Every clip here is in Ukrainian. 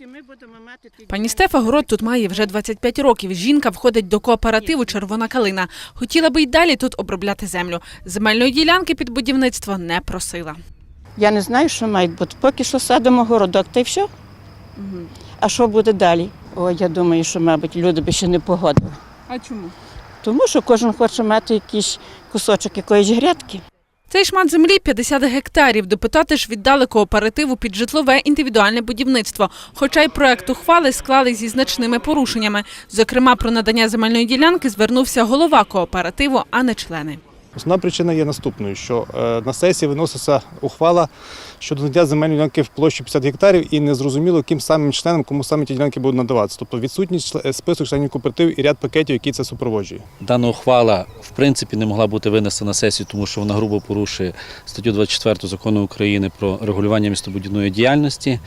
Ми будемо мати Пані Стефа город тут має вже 25 років. Жінка входить до кооперативу Червона калина. Хотіла би й далі тут обробляти землю. Земельної ділянки під будівництво не просила. Я не знаю, що мають бути. Поки що садимо городок, та й все. А що буде далі? О, я думаю, що, мабуть, люди би ще не погодили. А чому? Тому що кожен хоче мати якийсь кусочок якоїсь грядки. Цей шмат землі 50 гектарів. Депутати ж віддали кооперативу під житлове індивідуальне будівництво. Хоча й проект ухвали склали зі значними порушеннями. Зокрема, про надання земельної ділянки звернувся голова кооперативу, а не члени. Основна причина є наступною, що е, на сесії виноситься ухвала щодо надання земельної ділянки в площі 50 гектарів і незрозуміло, яким самим членам, кому саме ті ділянки будуть надаватися. Тобто відсутність список членів кооперативу і ряд пакетів, які це супроводжують. Дана ухвала в принципі не могла бути винесена на сесію, тому що вона грубо порушує статтю 24 закону України про регулювання містобудівної діяльності.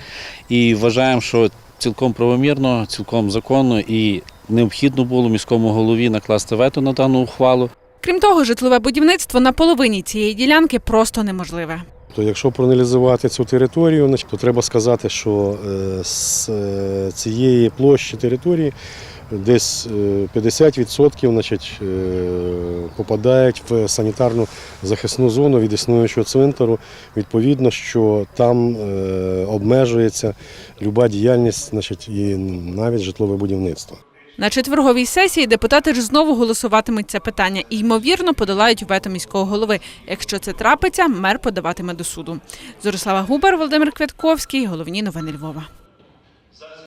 І вважаємо, що цілком правомірно, цілком законно і необхідно було міському голові накласти вето на дану ухвалу. Крім того, житлове будівництво на половині цієї ділянки просто неможливе. То якщо проаналізувати цю територію, то треба сказати, що е, з е, цієї площі території десь е, 50% значить, е, попадають в санітарну захисну зону від існуючого цвинтару. Відповідно, що там обмежується люба діяльність, значить, і навіть житлове будівництво. На четверговій сесії депутати ж знову голосуватимуть це питання і, ймовірно, подолають вето міського голови. Якщо це трапиться, мер подаватиме до суду. Зорислава Губер, Володимир Квятковський. Головні новини Львова.